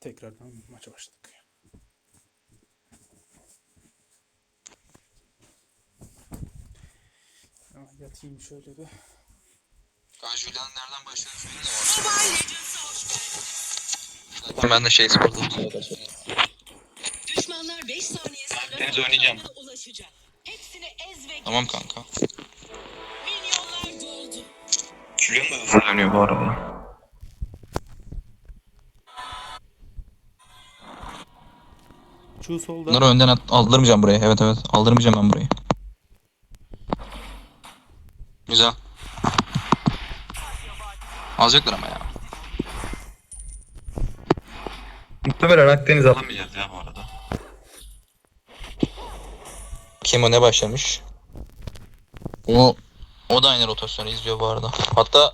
Tekrardan maça başladık. Ya, Yatayım şöyle bir. Kaan Julian nereden başladığını söyleyeyim de Zaten ben de şey sporda Düşmanlar 5 saniye sonra Deniz oynayacağım. ulaşacak. Hepsini ez ve Tamam kanka. Milyonlar doldu. Julian da hızlı dönüyor bu arada. Şu solda. Bunları önden at- aldırmayacağım buraya. Evet evet. Aldırmayacağım ben burayı. Güzel. Alacaklar ama ya. Muhtemelen Akdeniz alamayacağız ya bu arada. Kim o ne başlamış? O o da aynı rotasyonu izliyor bu arada. Hatta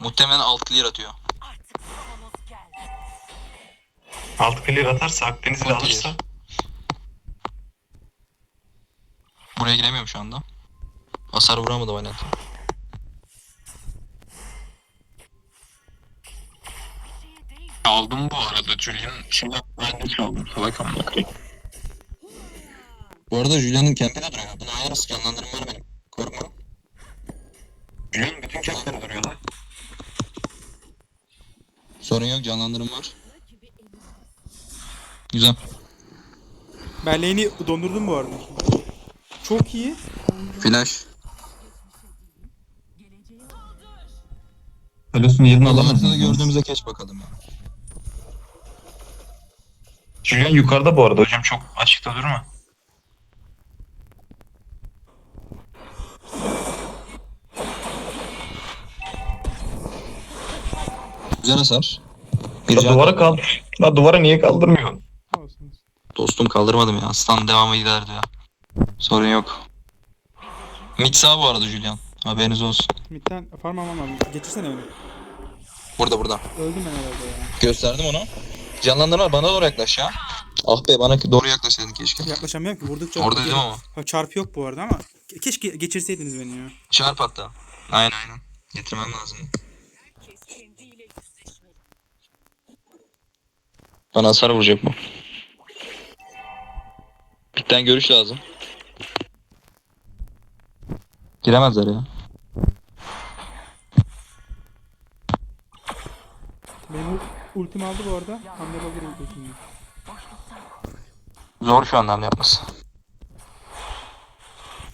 muhtemelen alt clear atıyor. Alt clear atarsa Akdeniz'i Alt alırsa clear. Buraya giremiyorum şu anda. Hasar vuramadı Valentin. aldım bu arada Julian. Şimdi ben de çaldım. Salak amına koyayım. Bu arada Julian'ın kempi de duruyor. Buna ayarız canlandırım var benim. Korkma. Julian bütün kempleri duruyor lan. Sorun yok canlandırım var. Güzel. Ben lane'i dondurdum bu arada. Çok iyi. Flash. Ölüsünü yerini alamadın. gördüğümüzde geç bakalım ya. Julian yukarıda bu arada hocam çok açıkta durma. Güzel hasar. Bir can. duvara kaldır. La duvara niye kaldırmıyorsun? Dostum kaldırmadım ya. Stun devamı giderdi ya. Sorun yok. Mid sağ bu arada Julian. Haberiniz olsun. Mid'den farm almam lazım. Getirsene beni. Burada burada. Öldüm ben herhalde ya. Gösterdim onu. Canlandırma bana doğru yaklaş ya. Ah be bana doğru yaklaş dedin keşke. Yaklaşamıyorum ki vurdukça. Orada dedim ama. Ha, çarpı yok bu arada ama ke- keşke geçirseydiniz beni ya. Çarp hatta. Aynen aynen. Getirmem lazım. Bana hasar vuracak bu. Bitten görüş lazım. Giremezler ya. Benim ul- ultim aldı bu arada. Hamle olur ultisini. Zor şu an hamle yapması.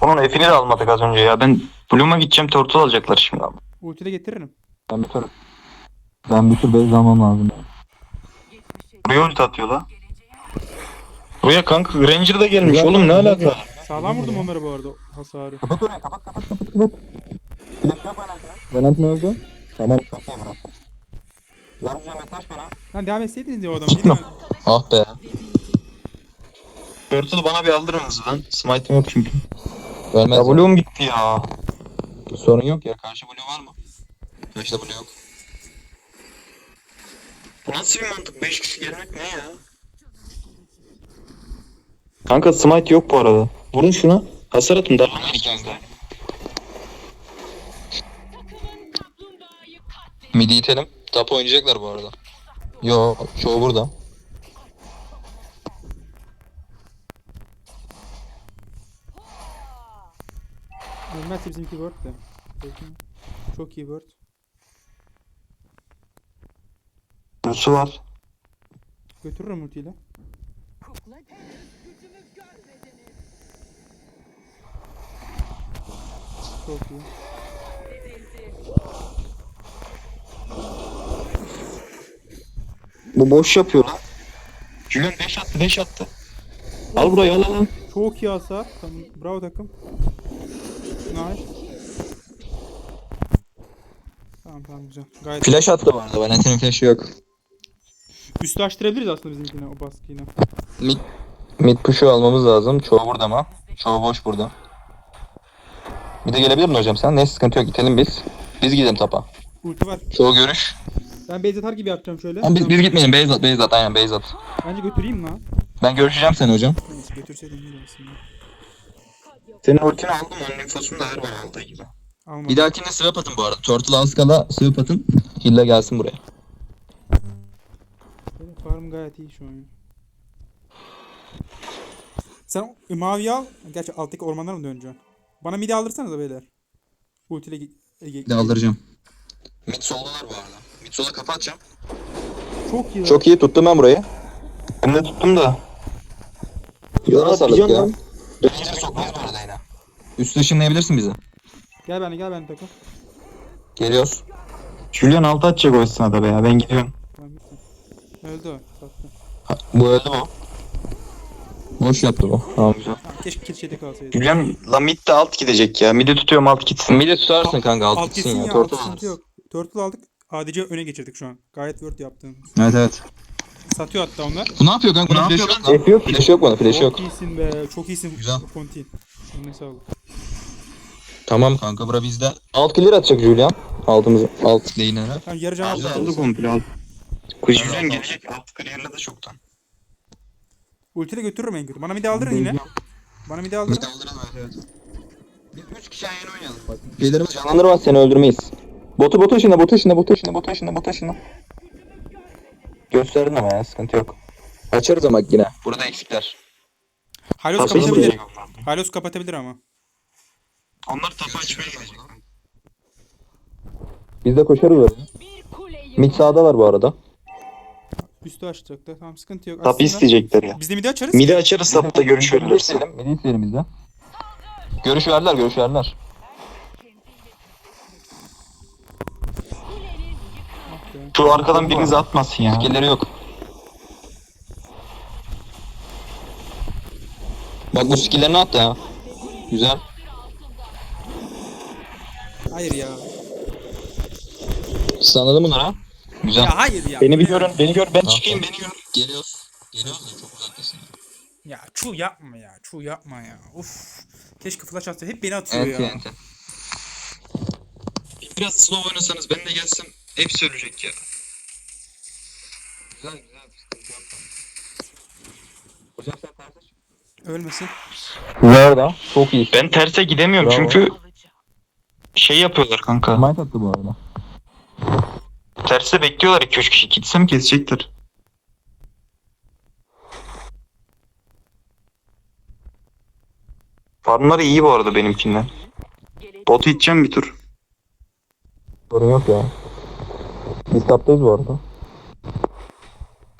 Onun F'ini de almadık az önce ya. Ben Bloom'a gideceğim turtle alacaklar şimdi abi. Ulti de getiririm. Ben bir tur ben bir tur base almam lazım. Buraya ulti atıyor la. Buraya kanka Ranger da gelmiş oğlum ne alaka? Sağlam vurdum onları bu arada hasarı. Kapat oraya kapat kapat kapat kapat. Flash yok Valentin. Valentin öldü. Tamam. Yarıca mesaj bana. Lan devam etseydiniz ya o adamı. Gidin. Ah be. Turtle'ı bana bir aldırın hızlıdan. Smite'im yok çünkü. Ya Bloom gitti ya. Sorun yok ya. Karşı blue var mı? Karşıda blue yok. Bu nasıl bir mantık? 5 kişi gelmek ne ya? Kanka smite yok bu arada. Vurun şuna. Hasar atın de. Midi itelim. Top oynayacaklar bu arada. Yo, çoğu burada. Ölmezse bizimki word de. Çok iyi word. Nasıl var? Götürürüm ultiyle. İyi. Bu boş yapıyor lan. Julian 5 attı 5 attı. Al burayı al al. Çok iyi hasar. Tamam. Bravo takım. Nice. Tamam tamam güzel. Gayet Flash attı bu arada. Valentin'in flash'ı yok. üstü açtırabiliriz aslında bizimkine o baskıyla. Mid, mid push'u almamız lazım. Çoğu burada mı? Çoğu boş burada. Bir de gelebilir mi hocam sen? Ne sıkıntı yok. Gidelim biz. Biz gidelim tapa. Ulti var. Çoğu görüş. Ben base atar gibi yapacağım şöyle. Ama biz, biz gitmeyelim. Base at, base at. Aynen base at. Bence götüreyim lan. Ben görüşeceğim seni hocam. Neyse götürseydim iyi aslında. Senin ultini aldım onun infosunu da her bana aldığı gibi. Almadım. Bir dahakine swap atın bu arada. Turtle Aska'la swap atın. Hilla gelsin buraya. Benim farm gayet iyi şu an. Sen mavi al. Gerçi alttaki ormanlara mı döneceksin? Bana midi aldırsanız da beyler. Ultiyle Ege. De aldıracağım. Mid solda var bu arada. Mid sola kapatacağım. Çok iyi. Çok iyi tuttum ben burayı. Ben de tuttum da. Yola sağlık ya. Ranger sokmayız bu arada yine. Üstü ışınlayabilirsin bizi. Gel bana gel bana takıl. Geliyoruz. Julian altı atacak o esnada be ya. Ben gidiyorum. Öldü o. Sattı. Bu öldü mü? Boş yaptı bu. Tamam güzel. Keşke kalsaydı. Julian la mid de alt gidecek ya. Mid'i tutuyorum alt gitsin. Midi tutarsın kanka alt, Alt gitsin gitsin ya. Tortu alt sıkıntı yok. Turtle aldık. ADC öne geçirdik şu an. Gayet word yaptın. Evet evet. Satıyor hatta onlar. Bu ne yapıyor kanka? Bu ne yapıyor flash lan? yok. Flash yok bana flash Çok yok. iyisin be. Çok iyisin. Güzel. Pontin. Eline sağlık. Tamam kanka bura bizde. Alt clear atacak Julian. Altımız alt lane'e. Tamam yarı can Aldı aldı. aldı komple aldı. Julian gelecek. Alt clear'ladı çoktan. Ultiyle götürürüm en kötü. Bana midi aldırın yine. Bana midi aldırın. Mid aldıralım evet. Biz 3 kişi yan yana oynayalım bak. Şeylerimiz canlandırmaz seni öldürmeyiz. Botu botu ışınla botu ışınla botu ışınla botu ışınla botu ışınla. Gösterdin ama ya sıkıntı yok. Açarız ama yine. Burada eksikler. Halos Tapı kapatabilir. Halos kapatabilir ama. Onlar tapı açmaya gidecek. Biz de koşarız oraya. Mid sağdalar bu arada. Üstü açacaklar. Tamam sıkıntı yok. Aslında isteyecekler ya. Biz de midi açarız. Mid'i açarız tapta görüş isteyelim. Midi isteyelim biz de. Görüş verdiler görüş verdiler. Şu arkadan birinizi atmasın ya. Skillleri yok. Bak bu skillerini attı ha. Güzel. Hayır ya. Sanladı bunlar ha. Güzel. Ya hayır ya. Beni bir görün, beni gör. Ben çıkayım, beni görün. Geliyoruz. Geliyoruz da çok uzaktasın. Ya çu yapma ya. Çu yapma ya. Uf. Keşke flash atsa. Hep beni atıyor Enti ya. enti. Biraz slow oynasanız ben de gelsem hepsi ölecek ya. Güzel güzel. Hocam sen terse çık. Ölmesin. Nerede? Çok iyi. Ben terse gidemiyorum Bravo. çünkü şey yapıyorlar kanka. Smite attı bu arada. Terse bekliyorlar 2-3 kişi. Gitsem kesecekler. Farmları iyi bu arada benimkinden. Botu iteceğim bir tur. Sorun yok ya. Biz taptayız bu arada.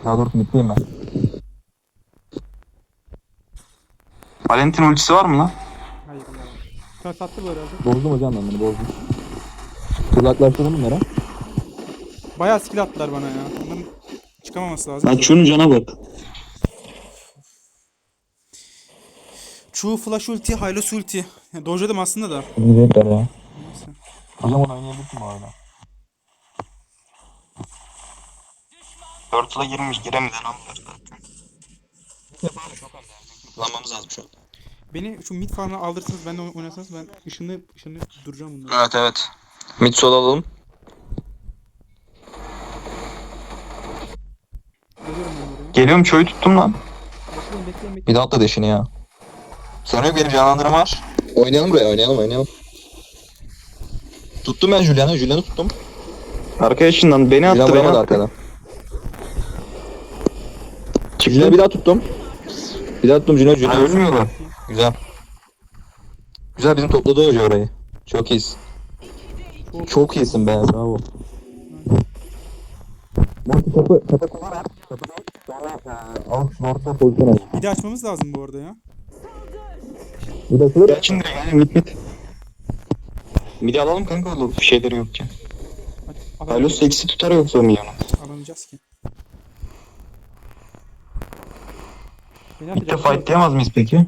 Daha doğrusu bittiyim ben. Valentin ultisi var mı lan? Hayır ya. Sen sattı bu herhalde. Bozdum hocam ben bunu bozdum. Uzaklaştırdım bunları. Bayağı skill attılar bana ya. Onların çıkamaması lazım. Lan şunun cana bak. Chu flash ulti, Hylos ulti. Ya, dojladım aslında da. Gidecekler ya. Neyse. Hocam onu oynayabilirsin bu arada. Turtle'a girmiş giremeden aldılar zaten. Kullanmamız lazım şu an. Beni şu mid farmına aldırsanız ben de oynasanız ben ışınlı ışınlı duracağım bunları. Evet evet. Mid sol alalım. Geliyorum çoyu tuttum lan. Bekleyin bekleyin bekleyin. Bir de atla deşini ya. Sonra yok benim canlandırma var. Oynayalım buraya oynayalım oynayalım. Tuttum ben Julian'ı. Julian'ı tuttum. Arkadaşından beni Julian attı beni vuramadı attı. arkadan. Çıktı. Julian'ı bir daha tuttum. Bir daha tuttum Julian. Ha, Julian. ölmüyorlar. Güzel. Güzel bizim topladı hoca orayı. Çok iyisin. Çok iyisin be bravo. Monty topu topu kullan. Topu sonra al orta pozisyon al. Bir de açmamız lazım bu arada ya. Bir de şurada. Geçin direkt yani mit mit. Midi alalım kanka oğlum bir şeyleri yokken. Hadi, Halos eksi tutar yoksa mı yana? Alamayacağız ki. Beni Mid'de atacak. fightlayamaz mıyız peki?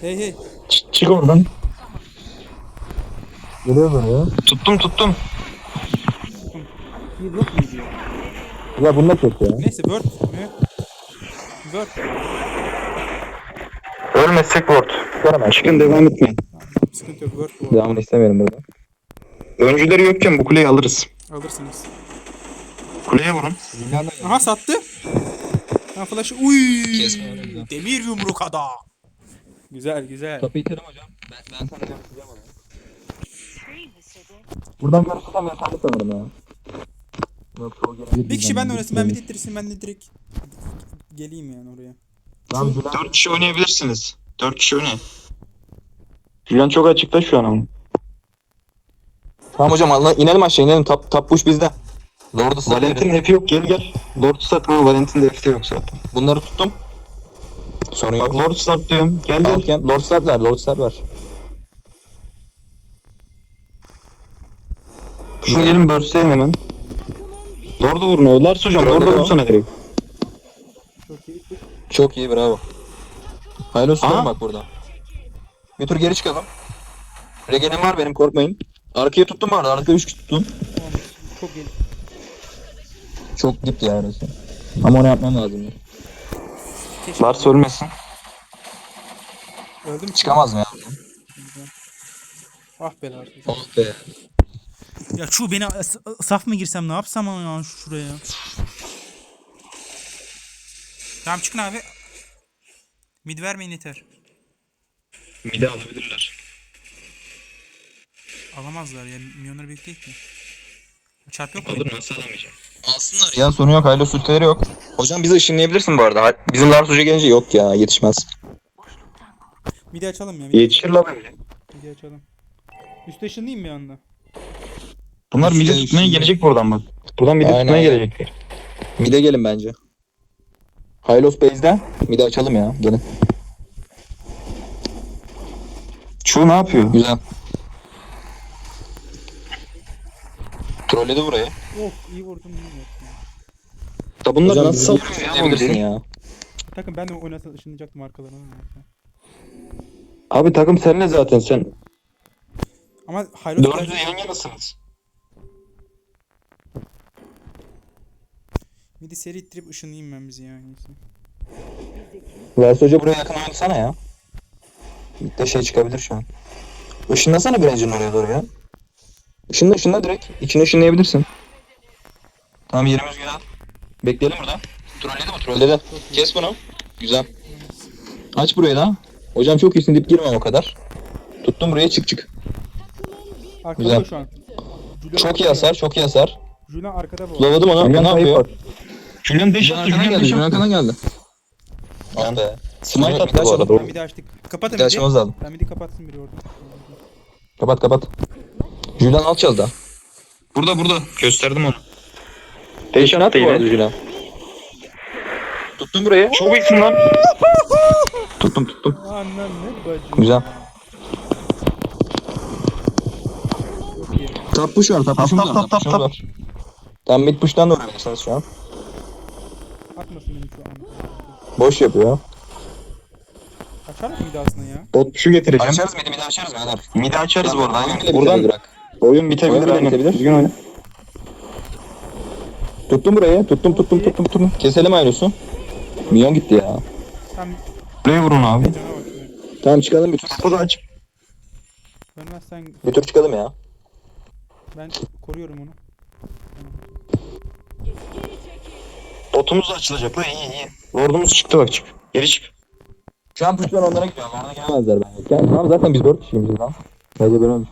Hey hey. Ç- çık oradan. Geliyoruz oraya. Tuttum tuttum. Bir yok muydu ya? Ya bunu da çek ya. Neyse word. Ne? Word. Ölmezsek ward. Çıkın devam etmeyin. Sıkıntı yok. Word bu. Devamını istemiyorum burada. Öncüleri yokken bu kuleyi alırız. Alırsınız. Kuleye vurun. Aha sattı. Ben flash'ı uy. Demir yumruk ada. Güzel güzel. Kapıyı iterim hocam. Ben, ben sana yapacağım onu. Buradan görürsem tanrı sanırım ya. Bir kişi ben oynasın. Ben bir ittirsin. Ben de direkt geleyim yani oraya. Tamam, 4 kişi oynayabilirsiniz. 4 kişi oynayın. Julian çok açıkta şu an ama. Tamam hocam Allah inelim aşağı inelim. Tap, tap push bizde. Lord'u Valentin hepi yok gel gel. Lord sat ama Valentin de hepi yok zaten. Bunları tuttum. Sorun Bak yok. Lord sat diyorum. Gel gel. Alken, Lord start ver, Lord start ver. Şunu gelin börseyim hemen. Lord'u vurun. Lars hocam Lord'u vursana direkt. Çok iyi. Çok iyi bravo. Aha. tutalım bak burada. Bir tur geri çıkalım. Regenim var benim korkmayın. Arkaya tuttum var. Arkaya 3 kişi tuttum. Tamam. Çok iyi. Çok dip ya arası. Ama onu yapmam lazım. Keşke Lars ölmesin. öldüm. Çıkamaz mı ya? Ah be Lars. Oh be. Ya şu beni saf mı girsem ne yapsam ama ya şuraya. Tamam çıkın abi. Mid vermeyin yeter. Mide alabilirler. Alamazlar ya. Milyonları büyük değil ki. Çarp yok mu? Alır nasıl alamayacağım? Alsınlar ya sorun yok. Haylo sulteleri yok. Hocam bizi ışınlayabilirsin bu arada. Bizim Lars Hoca gelince yok ya yetişmez. Midi açalım ya. Midi, Yetişir la bence. midi açalım. Üste ışınlayayım mı yanında? Bunlar mide Şey, tutmaya şey. gelecek buradan bak. Buradan mide Aynen. tutmaya gelecekler. Mide gelin bence. Hylos base'de. Mide açalım ya. Gelin. Şu ne yapıyor? Güzel. Trolledi burayı. Of iyi vurdum bilmiyorum. Da bunlar Hocam nasıl bizi salıyor ya? ışınlayabilirsin bunları? ya. Takım ben de oynasa ışınlayacaktım arkalarına. Abi takım seninle zaten sen. Ama Hylos Dördünüz yan yanasınız. Midi seri ittirip ışınlayayım ben bizi ya. en iyisi. Lars Hoca buraya yakın oynasana ya. Bir de şey çıkabilir şu an. Işınlasana bir engine'in oraya doğru ya. Işınla ışınla direkt. İçine ışınlayabilirsin. Tamam yerimiz güzel. Bekleyelim burada. Trolledi mi? Trolledi. Kes bunu. Güzel. Aç burayı da. Hocam çok iyisin dip girmem o kadar. Tuttum buraya çık çık. Arkada Güzel. şu an. Julian Çok iyi hasar, çok iyi hasar. Julian arkada bu. Slowladım onu. O Julian ne yapıyor? Julian Julian attı. Julian geldi. Julian attı. geldi. Ah be. Smite attı bu arada. Ben midi açtık. Kapatın Bir de midi. açmamız lazım. Ben midi kapatsın biri orada. Kapat kapat. Julian alacağız da. Burada burada. Gösterdim onu. Deş attı bu yine. arada Julian. Tuttum burayı. Çok iyisin lan. tuttum tuttum. Annem ne bacım. Güzel. Tap push var, tap Tap, push'umuz tap, var, tap, tap tap. var. Tam mid push'tan da oynayabilirsiniz şu an. Atmasın beni şu an. Boş yapıyor. Açar mı midi aslında ya? Bot şu getireceğim. Açarız midi, midi açarız beyler. Mide açarız bu arada. Oyun aynen. bitebilir Buradan bırak. oyun bitebilir. Oyun aynen. bitebilir. Düzgün oyna. Tuttum burayı, tuttum tuttum tuttum tuttum. Keselim Aylos'u. Milyon gitti ya. Tam Buraya vurun abi. Tamam çıkalım bir tur. Kapı aç. Ölmezsen Bir tur çıkalım ya. ben koruyorum onu. Botumuz da açılacak lan iyi iyi. Lordumuz çıktı bak çık. Geri çık. Şu an push'lar onlara gidiyor. Onlara gelemezler bence. Gel, tamam zaten biz 4 kişiymişiz lan. Bence ben öyle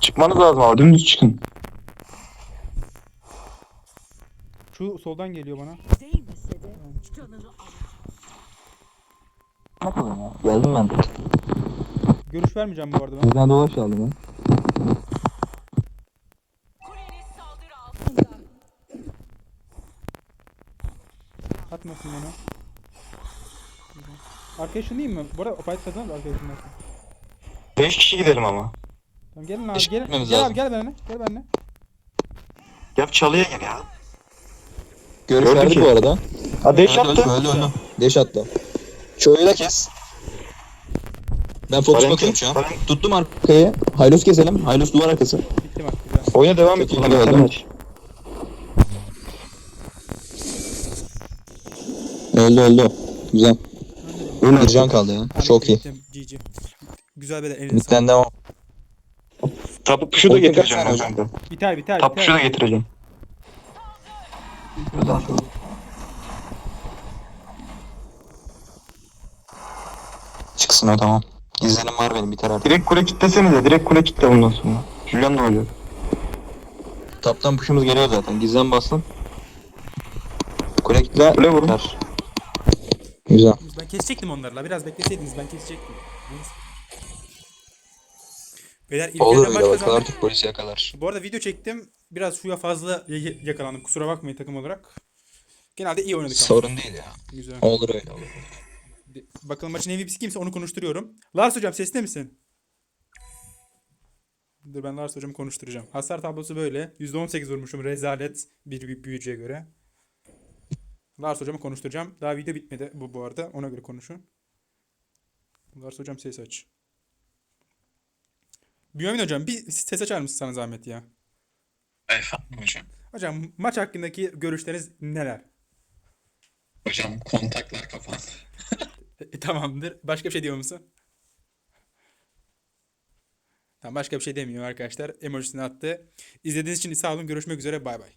Çıkmanız lazım abi. Dümdüz çıkın. Şu soldan geliyor bana. Bakalım ya. Geldim ben de. Görüş vermeyeceğim bu arada ben. Bizden dolaş aldım ya. Atmasın bana. Arkaya ışınlayayım mı? Bu arada fight kazanır arkaya ışınlarsın. 5 kişi gidelim ama. Tamam gelin abi Işın gel. gitmemiz lazım. abi gel benimle. Gel benimle. Yap çalıya gel ya. Görüş Gördü verdik ki. bu arada. Ha deş öldü, attı. öldü, öldü. Deş attı. Çoğuyu da kes. Ben fokus Valentin, bakıyorum şu an. Valentin. Tuttum arkayı. Haylos keselim. Haylos duvar arkası. Bitti bak güzel. Oyuna devam et. Çok iyi oynadı. Öldü öldü. Güzel. Bir can kaldı ya. Çok iyi. GG. Güzel böyle elinize. Midden devam. Tapu şu da getireceğim kanka. Biter biter Tapu şu da biter. getireceğim. Çıksın o tamam. Gizlenim var benim biter artık. Direkt kule kitlesene de. Direkt kule kitle bundan sonra. Julian ne oluyor? Taptan push'umuz geliyor zaten. Gizlen bastın. kule kitle. Kule vurun. Güzel. Ben kesecektim onlarla. Biraz bekleseydiniz ben kesecektim. Neyse. Beyler ilk Olur maç bak artık polis yakalar. Bu arada video çektim. Biraz şuya fazla yakalandım. Kusura bakmayın takım olarak. Genelde iyi oynadık ama. Sorun değil ya. Güzel. Olur öyle olur. Bakalım maçın MVP'si kimse onu konuşturuyorum. Lars hocam sesli misin? Dur ben Lars hocamı konuşturacağım. Hasar tablosu böyle. %18 vurmuşum rezalet bir büyü- büyücüye göre. Lars hocamı konuşturacağım. Daha video bitmedi bu bu arada. Ona göre konuşun. Lars hocam ses aç. Bünyamin hocam bir ses açar mısın sana zahmet ya? Efendim hocam. Hocam maç hakkındaki görüşleriniz neler? Hocam kontaklar kapandı. E, tamamdır. Başka bir şey diyor musun? Tamam başka bir şey demiyor arkadaşlar. Emojisini attı. İzlediğiniz için sağ olun. Görüşmek üzere. Bay bay.